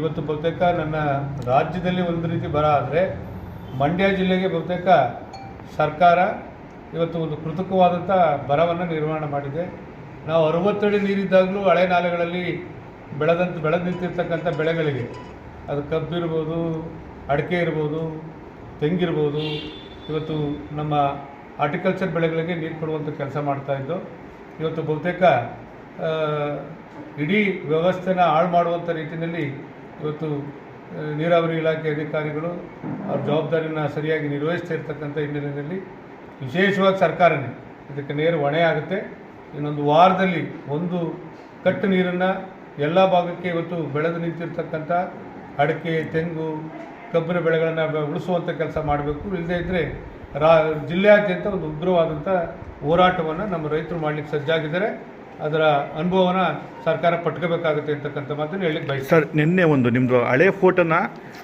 ಇವತ್ತು ಬಹುತೇಕ ನನ್ನ ರಾಜ್ಯದಲ್ಲಿ ಒಂದು ರೀತಿ ಬರ ಆದರೆ ಮಂಡ್ಯ ಜಿಲ್ಲೆಗೆ ಬಹುತೇಕ ಸರ್ಕಾರ ಇವತ್ತು ಒಂದು ಕೃತಕವಾದಂಥ ಬರವನ್ನು ನಿರ್ಮಾಣ ಮಾಡಿದೆ. ನಾವು ಅರವತ್ತಡಿ ನೀರಿದ್ದಾಗಲೂ ಹಳೆ ನಾಲೆಗಳಲ್ಲಿ ಬೆಳೆದಂಥ ಬೆಳೆದು ನಿಂತಿರ್ತಕ್ಕಂಥ ಬೆಳೆಗಳಿಗೆ ಅದು ಕಬ್ಬು ಇರ್ಬೋದು, ಅಡಿಕೆ ಇರ್ಬೋದು, ತೆಂಗಿರ್ಬೋದು. ಇವತ್ತು ನಮ್ಮ ಆರ್ಟಿಕಲ್ಚರ್ ಬೆಳೆಗಳಿಗೆ ನೀರು ಕೊಡುವಂಥ ಕೆಲಸ ಮಾಡ್ತಾ ಇದ್ದು, ಇವತ್ತು ಬಹುತೇಕ ಇಡೀ ವ್ಯವಸ್ಥೆನ ಹಾಳು ಮಾಡುವಂಥ ರೀತಿಯಲ್ಲಿ ಇವತ್ತು ನೀರಾವರಿ ಇಲಾಖೆ ಅಧಿಕಾರಿಗಳು ಅವ್ರ ಜವಾಬ್ದಾರಿನ ಸರಿಯಾಗಿ ನಿರ್ವಹಿಸ್ತಾ ಇರ್ತಕ್ಕಂಥ ಹಿನ್ನೆಲೆಯಲ್ಲಿ ವಿಶೇಷವಾಗಿ ಸರ್ಕಾರನೇ ಇದಕ್ಕೆ ನೇರ ಹೊಣೆ ಆಗುತ್ತೆ. ಇನ್ನೊಂದು ವಾರದಲ್ಲಿ ಒಂದು ಕಟ್ಟು ನೀರನ್ನು ಎಲ್ಲ ಭಾಗಕ್ಕೆ ಇವತ್ತು ಬೆಳೆದು ನಿಂತಿರ್ತಕ್ಕಂಥ ಅಡಿಕೆ, ತೆಂಗು ಕಬ್ಬಿನ ಬೆಳೆಗಳನ್ನು ಉಳಿಸುವಂಥ ಕೆಲಸ ಮಾಡಬೇಕು. ಇಲ್ಲದೇ ಇದ್ದರೆ ರಾ, ಜಿಲ್ಲೆಯಾದ್ಯಂತ ಒಂದು ಉಗ್ರವಾದಂಥ ಹೋರಾಟವನ್ನು ನಮ್ಮ ರೈತರು ಮಾಡಲಿಕ್ಕೆ ಸಜ್ಜಾಗಿದ್ದಾರೆ. ಅದರ ಅನುಭವನ ಸರ್ಕಾರ ಪಟ್ಕೋಬೇಕಾಗುತ್ತೆ ಅಂತಕ್ಕಂಥ ಮಾತನ್ನು ಹೇಳಿ ಬಯಸ್ತಾರೆ ಸರ್ ನಿನ್ನೆ ಒಂದು ನಿಮ್ಮದು ಹಳೆ ಫೋಟೋನ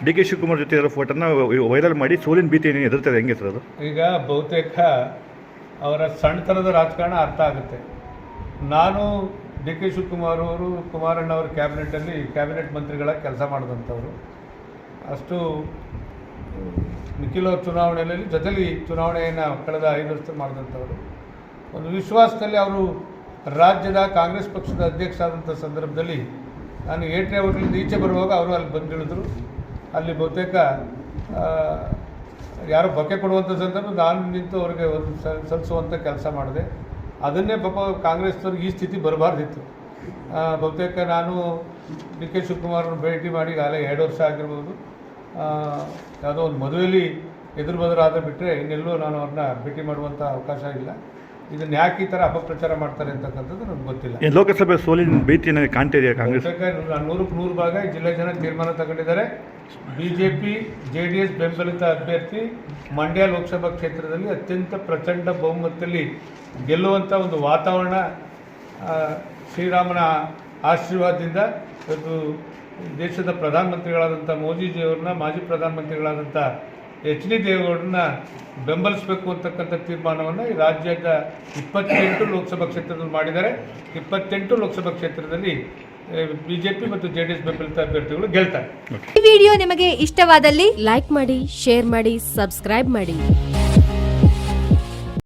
ಡಿ ಕೆ ಶಿವಕುಮಾರ್ ಜೊತೆ ಇರೋ ಫೋಟೋನ ವೈರಲ್ ಮಾಡಿ ಸೋಲಿನ ಭೀತಿ ಎದುರ್ತದೆ ಹೆಂಗೆ ಸರ್ ಅದು? ಈಗ ಬಹುತೇಕ ಅವರ ಸಣ್ಣತನದ ರಾಜಕಾರಣ ಅರ್ಥ ಆಗುತ್ತೆ. ನಾನು ಡಿ ಕೆ ಶಿವಕುಮಾರ್ ಅವರು ಕುಮಾರಣ್ಣ ಅವರ ಕ್ಯಾಬಿನೆಟಲ್ಲಿ ಕ್ಯಾಬಿನೆಟ್ ಮಂತ್ರಿಗಳ ಕೆಲಸ ಮಾಡಿದಂಥವ್ರು. ಅಷ್ಟು ನಿಖಿಲ್ ಅವ್ರ ಚುನಾವಣೆಯಲ್ಲಿ ಜೊತೆಲಿ ಚುನಾವಣೆಯನ್ನು ಕಳೆದ ಐದು ವರ್ಷ ಮಾಡಿದಂಥವ್ರು. ಒಂದು ವಿಶ್ವಾಸದಲ್ಲಿ ಅವರು ರಾಜ್ಯದ ಕಾಂಗ್ರೆಸ್ ಪಕ್ಷದ ಅಧ್ಯಕ್ಷ ಆದಂಥ ಸಂದರ್ಭದಲ್ಲಿ ನಾನು ಏಟ್ರೆ ಹೋಟೆಲಿಂದ ಈಚೆ ಬರುವಾಗ ಅವರು ಅಲ್ಲಿ ಬಂದಿಳಿದ್ರು. ಅಲ್ಲಿ ಬಹುತೇಕ ಯಾರು ಬೊಕ್ಕೆ ಕೊಡುವಂಥ ಸಂದರ್ಭ ನಾನು ನಿಂತು ಅವ್ರಿಗೆ ಒಂದು ಸಲ್ಲಿಸುವಂಥ ಕೆಲಸ ಮಾಡಿದೆ. ಅದನ್ನೇ ಪಾಪ ಕಾಂಗ್ರೆಸ್ನವ್ರಿಗೆ ಈ ಸ್ಥಿತಿ ಬರಬಾರ್ದಿತ್ತು. ಬಹುತೇಕ ನಾನು ಡಿ ಕೆ ಶಿವಕುಮಾರ್ನ ಭೇಟಿ ಮಾಡಿ ಆಗಲೇ ಎರಡು ವರ್ಷ ಆಗಿರ್ಬೋದು. ಯಾವುದೋ ಒಂದು ಮದುವೆಯಲ್ಲಿ ಎದುರು ಬದುರಾದ ಬಿಟ್ಟರೆ ಇನ್ನೆಲ್ಲೂ ನಾನು ಅವ್ರನ್ನ ಭೇಟಿ ಮಾಡುವಂಥ ಅವಕಾಶ ಇಲ್ಲ. ಇದನ್ನು ಯಾಕೆ ಈ ಥರ ಅಪಪ್ರಚಾರ ಮಾಡ್ತಾರೆ ಅಂತಕ್ಕಂಥದ್ದು ನನಗೆ ಗೊತ್ತಿಲ್ಲ. ಈ ಲೋಕಸಭೆ ಸೋಲಿನ ಭೀತಿ ಕಾಣ್ತಿದೆಯಾ ಕಾಂಗ್ರೆಸ್? ಬಹುತೇಕ ನೂ- ನೂರಕ್ಕೆ ನೂರು ಭಾಗ ಈ ಜಿಲ್ಲೆ ಜನ ತೀರ್ಮಾನ ತಗೊಂಡಿದ್ದಾರೆ. B J P J D S ಬೆಂಬಲಿತ ಅಭ್ಯರ್ಥಿ ಮಂಡ್ಯ ಲೋಕಸಭಾ ಕ್ಷೇತ್ರದಲ್ಲಿ ಅತ್ಯಂತ ಪ್ರಚಂಡ ಬಹುಮತದಲ್ಲಿ ಗೆಲ್ಲುವಂಥ ಒಂದು ವಾತಾವರಣ ಆ, ಶ್ರೀರಾಮನ ಆಶೀರ್ವಾದದಿಂದ ಇವತ್ತು ದೇಶದ ಪ್ರಧಾನಮಂತ್ರಿಗಳಾದಂಥ ಮೋದಿಜಿಯವ್ರನ್ನ ಮಾಜಿ ಪ್ರಧಾನಮಂತ್ರಿಗಳಾದಂಥ ಎಚ್ ಡಿ ದೇವೇಗೌಡರನ್ನ ಬೆಂಬಲಿಸಬೇಕು ಅಂತಕ್ಕಂಥ ತೀರ್ಮಾನವನ್ನು ಈ ರಾಜ್ಯದ ಇಪ್ಪತ್ತೆಂಟು ಲೋಕಸಭಾ ಕ್ಷೇತ್ರದಲ್ಲಿ ಮಾಡಿದ್ದಾರೆ. ಇಪ್ಪತ್ತೆಂಟು ಲೋಕಸಭಾ ಕ್ಷೇತ್ರದಲ್ಲಿ ಬಿಜೆಪಿ ಮತ್ತು ಜೆ ಡಿ ಎಸ್ ಬೆಂಬಲಿತ ಅಭ್ಯರ್ಥಿಗಳು ಗೆಲ್ತಾರೆ. ಈ ವಿಡಿಯೋ ನಿಮಗೆ ಇಷ್ಟವಾದಲ್ಲಿ ಲೈಕ್ ಮಾಡಿ, ಶೇರ್ ಮಾಡಿ, ಸಬ್ಸ್ಕ್ರೈಬ್ ಮಾಡಿ.